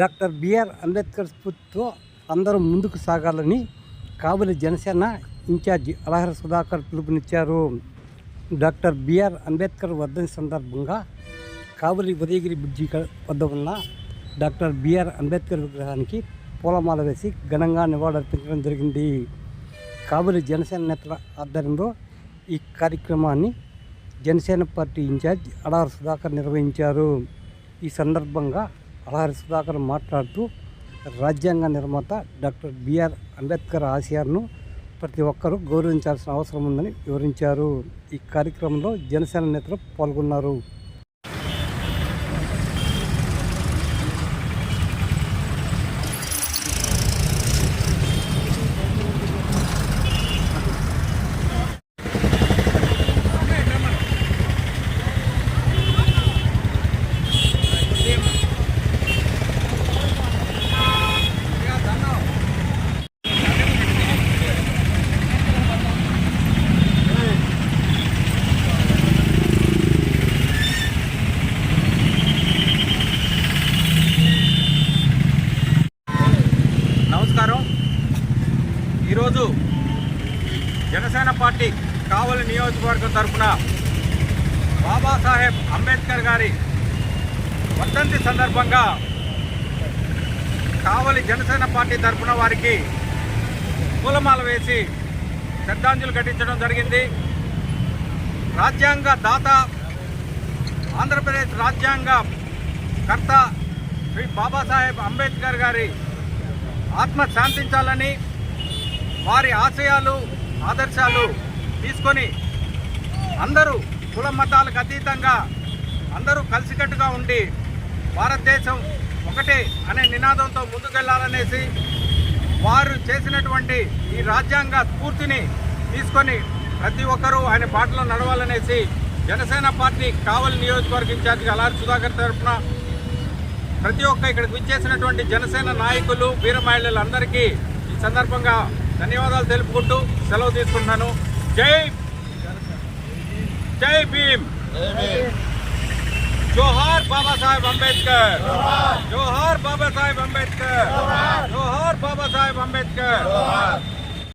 Doctor BR Ambedkar స్ఫూర్తితో అందరూ ముందుకు సాగాలని కాబూలి జనసేన ఇన్ఛార్జి అలహర సుధాకర్ పిలుపునిచ్చారు. డాక్టర్ బిఆర్ అంబేద్కర్ వర్ధని సందర్భంగా కాబూలి ఉదయగిరి బ్రిడ్జి వద్ద ఉన్న డాక్టర్ బిఆర్ అంబేద్కర్ విగ్రహానికి పూలమాల వేసి ఘనంగా నివాళులర్పించడం జరిగింది. కాబూలి జనసేన నేతల ఆధ్వర్యంలో ఈ కార్యక్రమాన్ని జనసేన పార్టీ ఇన్ఛార్జ్ అలహర సుధాకర్ నిర్వహించారు. ఈ సందర్భంగా అలహరి సుధాకర్ మాట్లాడుతూ రాజ్యాంగ నిర్మాత డాక్టర్ బిఆర్ అంబేద్కర్ ఆశయాలను ప్రతి ఒక్కరూ గౌరవించాల్సిన అవసరం ఉందని వివరించారు. ఈ కార్యక్రమంలో జనసేన నేతలు పాల్గొన్నారు. ఈరోజు జనసేన పార్టీ కావలి నియోజకవర్గం తరఫున బాబాసాహెబ్ అంబేద్కర్ గారి వర్ధంతి సందర్భంగా కావలి జనసేన పార్టీ తరఫున వారికి పూలమాల వేసి శ్రద్ధాంజలి ఘటించడం జరిగింది. రాజ్యాంగ దాత ఆంధ్రప్రదేశ్ రాజ్యాంగ కర్త శ్రీ బాబాసాహెబ్ అంబేద్కర్ గారి ఆత్మ శాంతించాలని వారి ఆశయాలు ఆదర్శాలు తీసుకొని అందరూ కుల మతాలకు అతీతంగా అందరూ కలిసికట్టుగా ఉండి భారతదేశం ఒకటే అనే నినాదంతో ముందుకెళ్ళాలనేసి వారు చేసినటువంటి ఈ రాజ్యాంగ స్ఫూర్తిని తీసుకొని ప్రతి ఒక్కరూ ఆయన బాటలో నడవాలనేసి జనసేన పార్టీ కావలి నియోజకవర్గ ఇన్ఛార్జిగా అలారి సుధాకర్ తరఫున ప్రతి ఒక్క ఇక్కడికి విచ్చేసినటువంటి జనసేన నాయకులు వీర మహిళలందరికీ ఈ సందర్భంగా ధన్యవాదాలు తెలుపుకుంటూ సెలవు తీసుకుంటున్నాను. జై జై భీమ్. జోహార్ బాబాసాహెబ్ అంబేద్కర్. జోహార్ బాబాసాహెబ్ అంబేద్కర్. జోహార్ బాబాసాహెబ్ అంబేద్కర్.